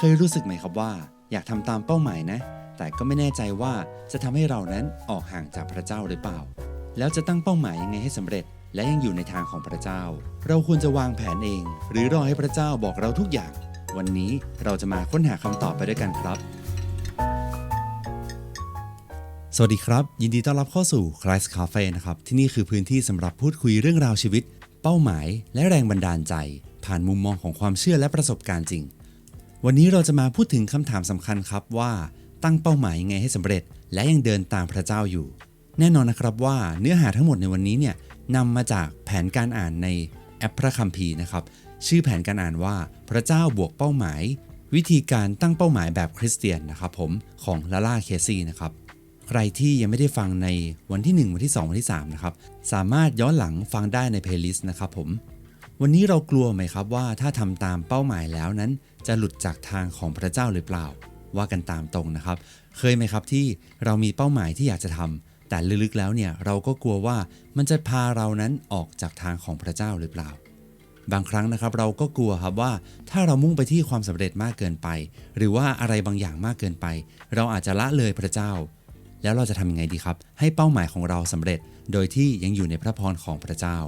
เคยรู้สึกไหมครับว่า อยากทำตามเป้าหมายนะ แต่ก็ไม่แน่ใจว่าจะทำให้เรานั้นออกห่างจากพระเจ้าหรือเปล่า แล้วจะตั้งเป้าหมายยังไงให้สำเร็จ และยังอยู่ในทางของพระเจ้า เราควรจะวางแผนเอง หรือรอให้พระเจ้าบอกเราทุกอย่าง วันนี้เราจะมาค้นหาคำตอบไปด้วยกันครับ สวัสดีครับ ยินดีต้อนรับเข้าสู่ Christ Cafe นะครับที่นี่คือพื้นที่สำหรับพูดคุยเรื่องราวชีวิต เป้าหมาย และแรงบันดาลใจ ผ่านมุมมองของความเชื่อและประสบการณ์จริง วันนี้เราจะมาพูดถึงคำถามสำคัญครับว่า ตั้งเป้าหมายยังไงให้สำเร็จ และยังเดินตามพระเจ้าอยู่ แน่นอนนะครับว่าเนื้อหาทั้งหมดในวันนี้เนี่ยนำมาจากแผนการอ่านในแอปพระคัมภีร์นะครับ ชื่อแผนการอ่านว่าพระเจ้าบวกเป้าหมาย วิธีการตั้งเป้าหมายแบบคริสเตียนนะครับผมของลาล่าเคซี่นะครับใครที่ยังไม่ได้ฟังในวันที่ 1 วันที่ 2 วันที่3นะครับสามารถย้อนหลังฟังได้ในเพลย์ลิสต์นะครับผม วันนี้เรากลัวไหมครับว่าถ้าทำตามเป้าหมายแล้วนั้น จะหลุดจากทางของพระเจ้าหรือเปล่า ว่ากันตามตรงนะครับ เคยไหมครับที่เรามีเป้าหมายที่อยากจะทำแต่ลึกๆแล้วเนี่ยเราก็กลัวว่ามันจะพาเรานั้นออกจากทางของพระเจ้าหรือเปล่า บางครั้งนะครับเราก็กลัวครับว่าถ้าเรามุ่งไปที่ความสำเร็จมากเกินไป หรือว่าอะไรบางอย่างมากเกินไป เราอาจจะละเลยพระเจ้า แล้วเราจะทำยังไงดีครับ ให้เป้าหมายของเราสำเร็จ โดยที่ยังอยู่ในพระพรของพระเจ้า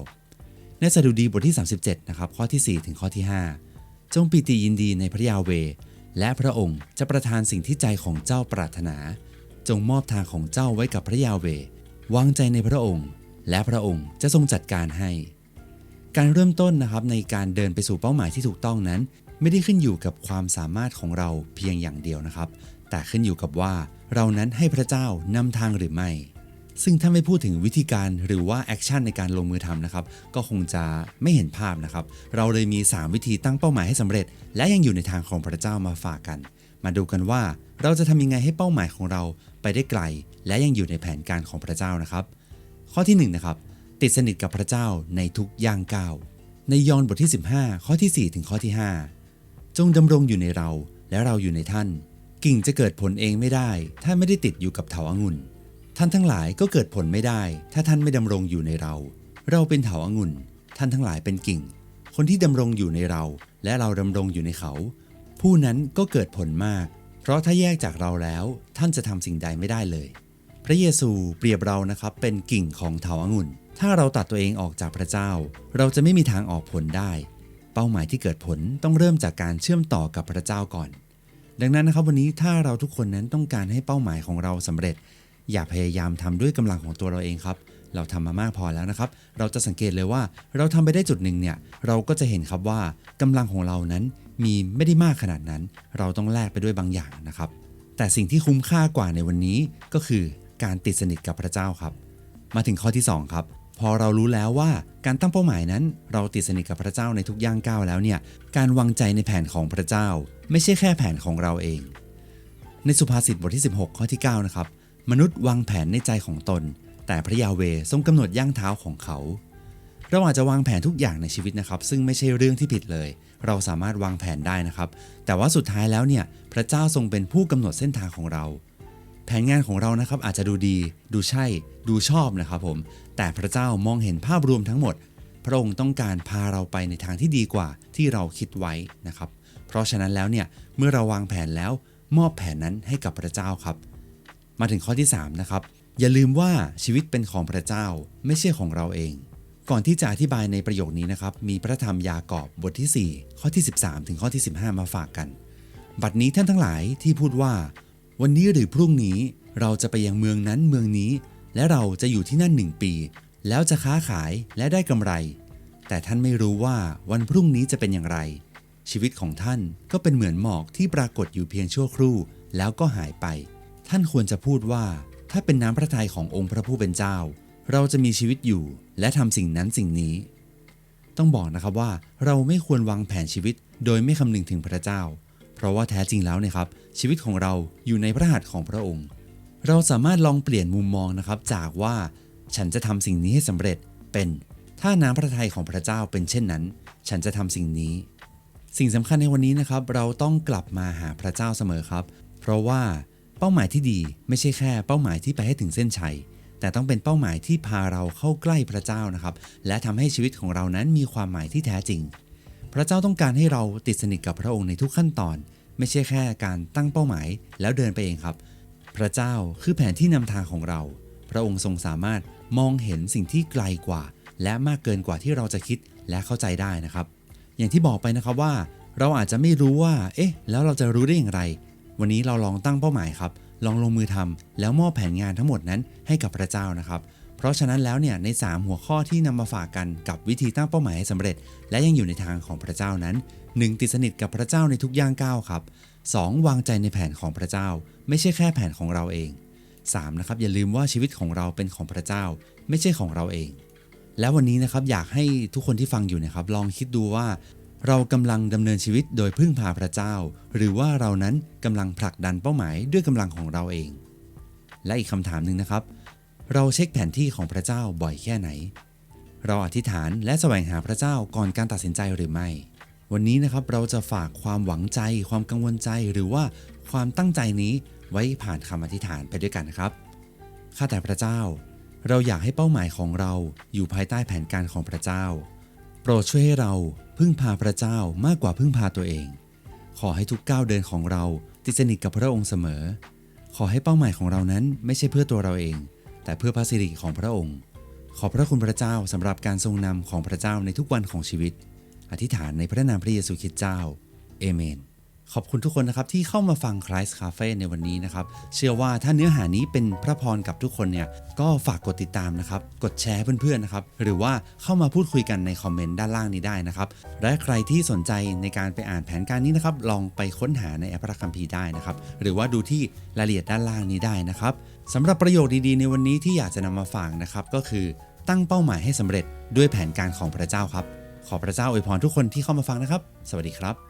ในสดุดีบทที่ 37 นะครับ ข้อที่ 4 ถึงข้อที่ 5 จงปีติยินดีในพระยาเว และพระองค์จะประทานสิ่งที่ใจของเจ้าปรารถนา จงมอบทางของเจ้าไว้กับพระยาเว วางใจในพระองค์ และพระองค์จะทรงจัดการให้ การเริ่มต้นนะครับในการเดินไปสู่เป้าหมายที่ถูกต้องนั้น ไม่ได้ขึ้นอยู่กับความสามารถของเราเพียงอย่างเดียวนะครับ แต่ขึ้นอยู่กับว่าเรานั้นให้พระเจ้านำทางหรือไม่ ซึ่งถ้าไม่พูดถึงวิธีการหรือว่าแอคชั่นในการลงมือทำนะครับ ก็คงจะไม่เห็นภาพนะครับ เราเลยมี 3 วิธีตั้งเป้าหมายให้สำเร็จ และยังอยู่ในทางของพระเจ้ามาฝากกัน มาดูกันว่าเราจะทำยังไงให้เป้าหมายของเราไปได้ไกล และยังอยู่ในแผนการของพระเจ้านะครับ ข้อที่1นนะครับ ติดสนิทกับพระเจ้าในทุกย่างก้าว ในยอห์นบทที่ 15 ข้อที่ 4 ถึงข้อที่ 5 จงดำรงอยู่ในเราและเราอยู่ในท่าน กิ่งจะเกิดผลเองไม่ได้ ถ้าไม่ได้ติดอยู่กับเถาองุ่น ท่านทั้งหลายก็เกิดผลไม่ได้ ถ้าท่านไม่ดำรงอยู่ในเรา เราเป็นเถาองุ่น ท่านทั้งหลายเป็นกิ่ง คนที่ดำรงอยู่ในเรา และเราดำรงอยู่ในเขา ผู้นั้นก็เกิดผลมาก เพราะถ้าแยกจากเราแล้ว ท่านจะทำสิ่งใดไม่ได้เลย พระเยซูเปรียบเรานะครับเป็นกิ่งของเถาองุ่น ถ้าเราตัดตัวเองออกจากพระเจ้า เราจะไม่มีทางออกผลได้ เป้าหมายที่เกิดผลต้องเริ่มจากการเชื่อมต่อกับพระเจ้าก่อน ดังนั้นนะครับวันนี้ถ้าเราทุกคนนั้นต้องการให้เป้าหมายของเราสำเร็จ อย่าพยายามทำด้วยกำลังของตัวเราเองครับ เราทำมามากพอแล้วนะครับ เราจะสังเกตเลยว่าเราทำไปได้จุดหนึ่งเนี่ย เราก็จะเห็นครับว่ากำลังของเรานั้นมีไม่ได้มากขนาดนั้น เราต้องแลกไปด้วยบางอย่างนะครับ แต่สิ่งที่คุ้มค่ากว่าในวันนี้ก็คือการติดสนิทกับพระเจ้าครับ มาถึงข้อที่ 2 ครับ พอเรารู้แล้วว่าการตั้งเป้าหมายนั้น เราติดสนิทกับพระเจ้าในทุกย่างก้าวแล้วเนี่ย การวางใจในแผนของพระเจ้า ไม่ใช่แค่แผนของเราเอง ในสุภาษิตบทที่ 16 ข้อที่ 9 นะครับ มนุษย์วางแผนในใจของตน แต่พระยาเวทรงกำหนดย่างเท้าของเขา เราอาจจะวางแผนทุกอย่างในชีวิตนะครับ ซึ่งไม่ใช่เรื่องที่ผิดเลย เราสามารถวางแผนได้นะครับ แต่ว่าสุดท้ายแล้วเนี่ยพระเจ้าทรงเป็นผู้กำหนดเส้นทางของเรา แผนงานของเรานะครับอาจจะดูดี ดูใช่ ดูชอบนะครับผม แต่พระเจ้ามองเห็นภาพรวมทั้งหมด พระองค์ต้องการพาเราไปในทางที่ดีกว่าที่เราคิดไว้นะครับ เพราะฉะนั้นแล้วเนี่ยเมื่อเราวางแผนแล้วมอบแผนนั้นให้กับพระเจ้าครับ มาถึงข้อที่ 3 นะครับ อย่าลืมว่าชีวิตเป็นของพระเจ้าไม่ใช่ของเราเอง ก่อนที่จะอธิบายในประโยคนี้นะครับ มีพระธรรมยากอบบทที่ 4 ข้อที่ 13 ถึงข้อที่ 15 มาฝากกัน บัดนี้ท่านทั้งหลายที่พูดว่า วันนี้หรือพรุ่งนี้เราจะไปยังเมืองนั้นเมืองนี้ และเราจะอยู่ที่นั่นหนึ่งปี แล้วจะค้าขายและได้กำไร แต่ท่านไม่รู้ว่าวันพรุ่งนี้จะเป็นอย่างไร ชีวิตของท่านก็เป็นเหมือนหมอกที่ปรากฏอยู่เพียงชั่วครู่ แล้วก็หายไป ท่านควรจะพูดว่า ถ้าเป็นน้ำพระทัยขององค์พระผู้เป็นเจ้า เราจะมีชีวิตอยู่ และทำสิ่งนั้นสิ่งนี้ ต้องบอกนะครับว่าเราไม่ควรวางแผนชีวิต โดยไม่คำนึงถึงพระเจ้า เพราะว่าแท้จริงแล้วเนี่ยครับชีวิตของเราอยู่ในพระหัตถ์ของพระองค์ เราสามารถลองเปลี่ยนมุมมองนะครับจากว่า ฉันจะทำสิ่งนี้ให้สำเร็จเป็นถ้าน้ำพระทัยของพระเจ้าเป็นเช่นนั้น ฉันจะทำสิ่งนี้ สิ่งสำคัญในวันนี้นะครับ เราต้องกลับมาหาพระเจ้าเสมอครับ เพราะว่า เป้าหมายที่ดีไม่ใช่แค่เป้าหมายที่ไปให้ถึงเส้นชัย แต่ต้องเป็นเป้าหมายที่พาเราเข้าใกล้พระเจ้านะครับ และทำให้ชีวิตของเรานั้นมีความหมายที่แท้จริง พระเจ้าต้องการให้เราติดสนิทกับพระองค์ในทุกขั้นตอน ไม่ใช่แค่การตั้งเป้าหมายแล้วเดินไปเองครับ พระเจ้าคือแผนที่นำทางของเรา พระองค์ทรงสามารถมองเห็นสิ่งที่ไกลกว่า และมากเกินกว่าที่เราจะคิดและเข้าใจได้นะครับ อย่างที่บอกไปนะครับว่า เราอาจจะไม่รู้ว่า เอ๊ะ แล้วเราจะรู้ได้อย่างไร วันนี้เราลองตั้งเป้าหมายครับ ลองลงมือทำแล้วมอบแผนงานทั้งหมดนั้นให้กับพระเจ้านะครับ เพราะฉะนั้นแล้วเนี่ยใน 3 หัวข้อที่นำมาฝากกันกับวิธีตั้งเป้าหมายให้สำเร็จ และยังอยู่ในทางของพระเจ้านั้น 1. ติดสนิทกับพระเจ้าในทุกย่างก้าวครับ 2. วางใจในแผนของพระเจ้า ไม่ใช่แค่แผนของเราเอง 3. นะครับอย่าลืมว่าชีวิตของเราเป็นของพระเจ้า ไม่ใช่ของเราเอง แล้ววันนี้นะครับอยากให้ทุกคนที่ฟังอยู่นะครับลองคิดดูว่า เรากำลังดำเนินชีวิตโดยพึ่งพาพระเจ้า หรือว่าเรานั้นกำลังผลักดันเป้าหมายด้วยกำลังของเราเอง และอีกคำถามหนึ่งนะครับ เราเช็คแผนที่ของพระเจ้าบ่อยแค่ไหน เราอธิษฐานและแสวงหาพระเจ้าก่อนการตัดสินใจหรือไม่ วันนี้นะครับเราจะฝากความหวังใจ ความกังวลใจ หรือว่าความตั้งใจนี้ไว้ผ่านคำอธิษฐานไปด้วยกันครับข้าแต่พระเจ้า เราอยากให้เป้าหมายของเราอยู่ภายใต้แผนการของพระเจ้า รดช่วยให้เราพึ่งพาพระเจ้ามากกว่าพึ่งพาตัวเอง ขอให้ทุกก้าวเดินของเราติดสนิทกับพระองค์เสมอ ขอให้เป้าหมายของเรานั้นไม่ใช่เพื่อตัวเราเอง แต่เพื่อพระสิริของพระองค์ ขอบพระคุณพระเจ้าสำหรับการทรงนำของพระเจ้าในทุกวันของชีวิต อธิษฐานในพระนามพระเยซูคริสต์เจ้า เอเมน ขอบคุณทุกคนนะครับที่เข้ามาฟัง Christ Cafe ในวันนี้นะครับ เชื่อว่าถ้าเนื้อหานี้เป็นพระพรกับทุกคนเนี่ย ก็ฝากกดติดตามนะครับ กดแชร์เพื่อนๆนะครับ หรือว่าเข้ามาพูดคุยกันในคอมเมนต์ด้านล่างนี้ได้นะครับ และใครที่สนใจในการไปอ่านแผนการนี้นะครับ ลองไปค้นหาในแอปพระคัมภีร์ได้นะครับ หรือว่าดูที่รายละเอียดด้านล่างนี้ได้นะครับสำหรับประโยคดีๆ ในวันนี้ที่อยากจะนำมาฝากนะครับก็คือตั้งเป้าหมายให้สำเร็จด้วยแผนการของพระเจ้าครับ ขอพระเจ้าอวยพรทุกคนที่เข้ามาฟังนะครับ สวัสดีครับ